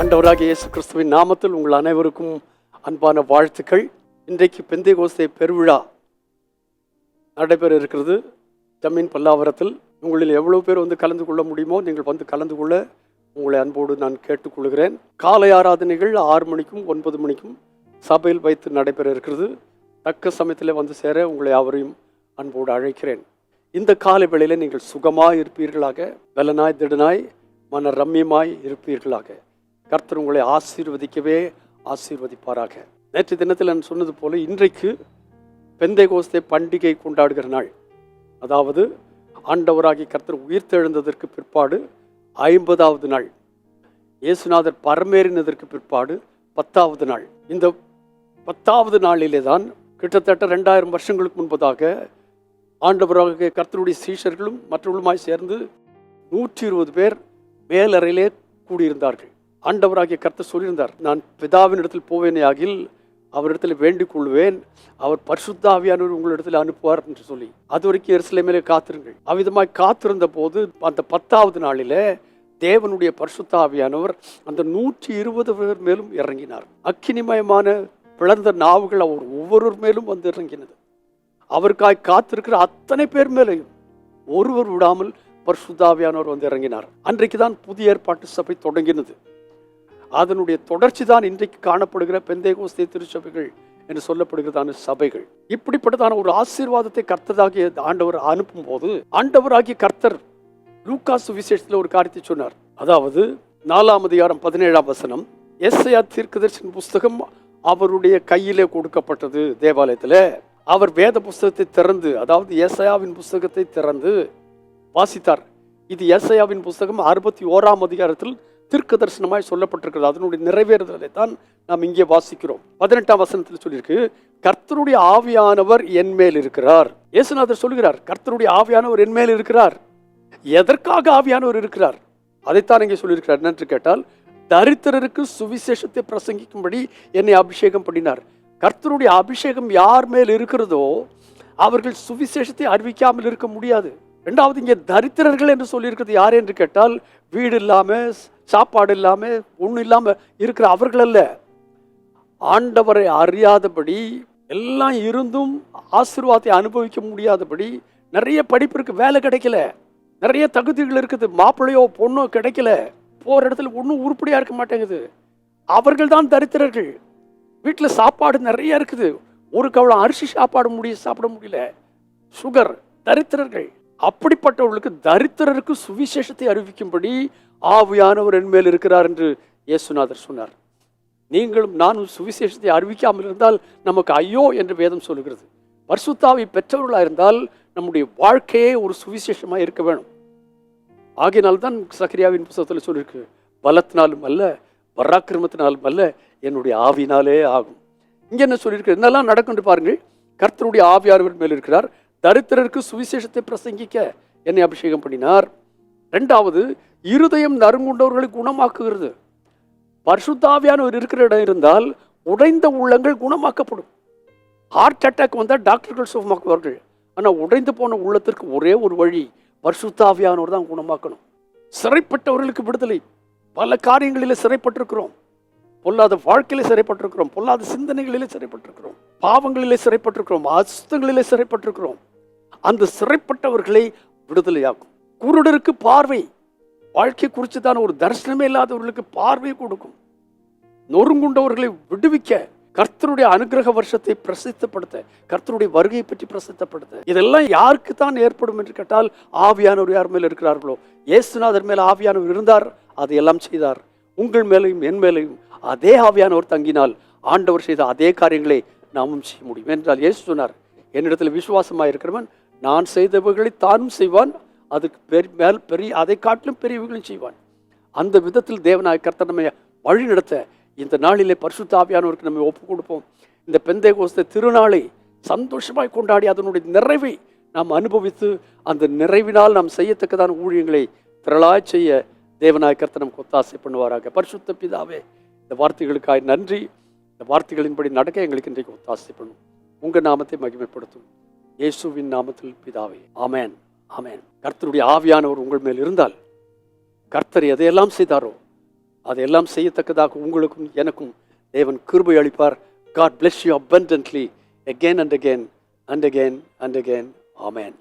ஆண்டவராக இயேசு கிறிஸ்துவின் நாமத்தில் உங்கள் அனைவருக்கும் அன்பான வாழ்த்துக்கள். இன்றைக்கு பெந்தை கோசை பெருவிழா நடைபெற இருக்கிறது ஜமீன் பல்லாவரத்தில் உங்களில் எவ்வளோ பேர் வந்து கலந்து கொள்ள முடியுமோ நீங்கள் வந்து கலந்து கொள்ள உங்களை அன்போடு நான் கேட்டுக்கொள்கிறேன். காலை ஆராதனைகள் ஆறு மணிக்கும் ஒன்பது மணிக்கும் சபையில் வைத்து நடைபெற இருக்கிறது தக்க சமயத்தில் வந்து சேர உங்களை யாவரையும் அன்போடு அழைக்கிறேன். இந்த காலை வேளையில் நீங்கள் சுகமாக இருப்பீர்களாக. பலனாய் திடனாய் மன ரம்யமாய் இருப்பீர்களாக. கர்த்தர் உங்களை ஆசீர்வதிக்கவே ஆசீர்வதிப்பாராக. நேற்று தினத்தில் நான் சொன்னது போல இன்றைக்கு பெந்தை கோஸ்தே பண்டிகை கொண்டாடுகிற நாள். அதாவது ஆண்டவராகி கர்த்தர் உயிர்த்தெழுந்ததற்கு பிற்பாடு ஐம்பதாவது நாள். இயேசுநாதர் பரமேறினதற்கு பிற்பாடு பத்தாவது நாள். இந்த பத்தாவது நாளிலே தான் கிட்டத்தட்ட ரெண்டாயிரம் வருஷங்களுக்கு முன்பதாக ஆண்டவராக கர்த்தருடைய சீஷர்களும் மற்றவர்களுமாய் சேர்ந்து நூற்றி இருபது பேர் மேலறையிலே கூடியிருந்தார்கள். ஆண்டவராகிய கர்த்தர் சொல்லியிருந்தார் நான் பிதாவின் இடத்தில் போவேனே ஆகில் அவரிடத்தில் வேண்டிக் கொள்வேன். அவர் பரிசுத்தாவியானவர் உங்களிடத்தில் அனுப்புவார் என்று சொல்லி. அது வரைக்கும் எருசலேமிலே காத்திருங்கள். அவ்விதமாய் காத்திருந்த போது அந்த பத்தாவது நாளிலே தேவனுடைய பரிசுத்தாவியானவர் அந்த நூற்றி இருபது பேர் மேலும் இறங்கினார். அக்கினிமயமான பிளர்ந்த நாவுகள் அவர் ஒவ்வொருவர் மேலும் வந்து இறங்கினது. அவருக்காய் காத்திருக்கிற அத்தனை பேர் மேலையும் ஒருவர் விடாமல் பரிசுத்தாவியானவர் வந்து இறங்கினார். அன்றைக்கு தான் புதிய ஏற்பாட்டு சபை தொடங்கினது. அதனுடைய தொடர்ச்சி தான் இன்றைக்கு காணப்படுகிற பெந்தை கோஸ்தே திருச்சபைகள் என்று சொல்லப்படுகிறதான சபைகள். இப்படிப்பட்டதான ஒரு ஆசீர்வாதத்தை கர்த்தராகிய ஆண்டவர் அனுப்பும் போது ஆண்டவராகிய கர்த்தர் லூக்காசு விசேஷத்தில் ஒரு காரியத்தை சொன்னார். அதாவது நாலாம் அதிகாரம் பதினேழாம் வசனம் எஸ்ஐயா தீர்க்கதர்சன் புஸ்தகம் அவருடைய கையிலே கொடுக்கப்பட்டது தேவாலயத்தில். அவர் வேத புஸ்தகத்தை திறந்து அதாவது ஏசையாவின் புஸ்தகத்தை திறந்து வாசித்தார். இது எஸ்ஐயாவின் புஸ்தகம் அறுபத்தி ஓராம் அதிகாரத்தில் தீர்க்க தரிசனமாய் சொல்லப்பட்டிருக்கிறது. அதனுடைய நிறைவேறுதலை தான் நாம் இங்கே வாசிக்கிறோம். பதினெட்டாம் வசனத்தில் சொல்லியிருக்கு கர்த்தருடைய ஆவியானவர் என் மேல் இருக்கிறார். இயேசுநாதர் சொல்கிறார் கர்த்தருடைய ஆவியானவர் என் மேல் இருக்கிறார். எதற்காக ஆவியானவர் இருக்கிறார்? அதைத்தான் இங்கே சொல்லியிருக்கிறார். என்னென்று கேட்டால் தரித்திரருக்கு சுவிசேஷத்தை பிரசங்கிக்கும்படி என்னை அபிஷேகம் பண்ணினார். கர்த்தருடைய அபிஷேகம் யார் மேல் இருக்கிறதோ அவர்கள் சுவிசேஷத்தை அறிவிக்காமல் இருக்க முடியாது. ரெண்டாவது இங்கே தரித்திரர்கள் என்று சொல்லியிருக்கிறது யார் என்று கேட்டால் வீடு இல்லாமல் சாப்பாடு இல்லாமல் ஒன்றும் இல்லாமல் இருக்கிற அவர்கள் அல்ல. ஆண்டவரை அறியாதபடி எல்லாம் இருந்தும் ஆசீர்வாதத்தை அனுபவிக்க முடியாதபடி நிறைய படிப்பு வேலை கிடைக்கல. நிறைய தகுதிகள் இருக்குது மாப்பிள்ளையோ பொண்ணோ கிடைக்கல. போகிற இடத்துல ஒன்றும் உருப்படியாக இருக்க மாட்டேங்குது. அவர்கள் தான் தரித்திரர்கள். வீட்டில் சாப்பாடு நிறைய இருக்குது. ஒரு கவலம் அரிசி சாப்பாடு முடிய சாப்பிட முடியல. சுகர் தரித்திரர்கள். அப்படிப்பட்டவர்களுக்கு தரித்திரருக்கு சுவிசேஷத்தை அறிவிக்கும்படி ஆவியானவர் என் மேல் இருக்கிறார் என்று இயேசுநாதர் சொன்னார். நீங்களும் நானும் சுவிசேஷத்தை அறிவிக்காமல் இருந்தால் நமக்கு ஐயோ என்று வேதம் சொல்லுகிறது. பரிசுத்தாவை பெற்றவர்களாக இருந்தால் நம்முடைய வாழ்க்கையே ஒரு சுவிசேஷமாக இருக்க வேணும். ஆகினால்தான் சக்கரியாவின் புத்தகத்தில் சொல்லியிருக்கு பலத்தினாலும் அல்ல பராக்கிரமத்தினாலும் அல்ல என்னுடைய ஆவினாலே ஆகும். இங்கே என்ன சொல்லியிருக்கு? என்னெல்லாம் நடக்கும்னு பாருங்கள். கர்த்தருடைய ஆவியானவர் மேல் இருக்கிறார். தரித்திரருக்கு சுவிசேஷத்தை பிரசங்கிக்க என்னை அபிஷேகம் பண்ணினார். ரெண்டாவது இருதயம் நறுங்குண்டவர்களை குணமாக்குகிறது. பரிசுத்தாவியானவர் இருக்கிற இடம் இருந்தால் உடைந்த உள்ளங்கள் குணமாக்கப்படும். ஹார்ட் அட்டாக் வந்தால் டாக்டர்கள் சுகமாக்குவார்கள். ஆனால் உடைந்து போன உள்ளத்திற்கு ஒரே ஒரு வழி பரிசுத்தாவியானவர் தான் குணமாக்கணும். சிறைப்பட்டவர்களுக்கு விடுதலை. பல காரியங்களில் சிறைப்பட்டிருக்கிறோம். பொல்லாத வாழ்க்கையிலே சிறைப்பட்டிருக்கிறோம். பொல்லாத சிந்தனைகளிலே சிறைப்பட்டிருக்கிறோம். பாவங்களிலே சிறைப்பட்டிருக்கிறோம். அசுத்தங்களிலே சிறைப்பட்டிருக்கிறோம். அந்த சிறைப்பட்டவர்களை விடுதலையாக்கும். குருடருக்கு பார்வை. வாழ்க்கை குறித்து தான் ஒரு தரிசனமே இல்லாதவர்களுக்கு பார்வை கொடுக்கும். நொறுங்குண்டவர்களை விடுவிக்க கர்த்தருடைய அனுகிரக வருஷத்தை பிரசித்தப்படுத்த கர்த்தருடைய வருகையை பற்றி பிரசித்தப்படுத்த. இதெல்லாம் யாருக்கு தான் ஏற்படும் என்று கேட்டால் ஆவியானவர் யார் மேல் இருக்கிறார்களோ? இயேசுநாதர் மேல் ஆவியானவர் இருந்தார் அதை எல்லாம் செய்தார். உங்கள் மேலையும் என் மேலையும் அதே ஆவியானவர் தங்கினால் ஆண்டவர் செய்த அதே காரியங்களை நாமும் செய்ய முடியும். என்றால் இயேசு சொன்னார் என்னிடத்தில் விசுவாசமாக இருக்கிறவன் நான் செய்தவர்களை தானும் செய்வான் அதுக்கு பெரிய மேல் பெரிய அதை காட்டிலும் பெரியவர்களும் செய்வான். அந்த விதத்தில் தேவனாய் கர்த்தர் நம்மை வழி நடத்த இந்த நாளிலே பரிசுத்த ஆவியானவருக்கு நம்ம ஒப்புக் கொடுப்போம். இந்த பெந்தை கோஸ்த திருநாளை சந்தோஷமாய் கொண்டாடி அதனுடைய நிறைவை நாம் அனுபவித்து அந்த நிறைவினால் நாம் செய்யத்தக்கதான ஊழியங்களை திரளாய் செய்ய தேவனாய கர்த்தர் நமக்கு ஒத்தாசை பண்ணுவாராக. பரிசுத்த பிதாவே இந்த வார்த்தைகளுக்காய் நன்றி. இந்த வார்த்தைகளின்படி நடக்க எங்களுக்கு இன்றைக்கு ஒத்தாசை பண்ணும் உங்கள் நாமத்தை மகிமைப்படுத்தும் இயேசுவின் நாமத்தில் பிதாவே. ஆமேன். ஆமேன். கர்த்தருடைய ஆவியானவர் உங்கள் மேல் இருந்தால் கர்த்தர் எதையெல்லாம் செய்தாரோ அதையெல்லாம் செய்யத்தக்கதாக உங்களுக்கும் எனக்கும் தேவன் கிருபை அளிப்பார். God bless you abundantly again and again and again and again. Amen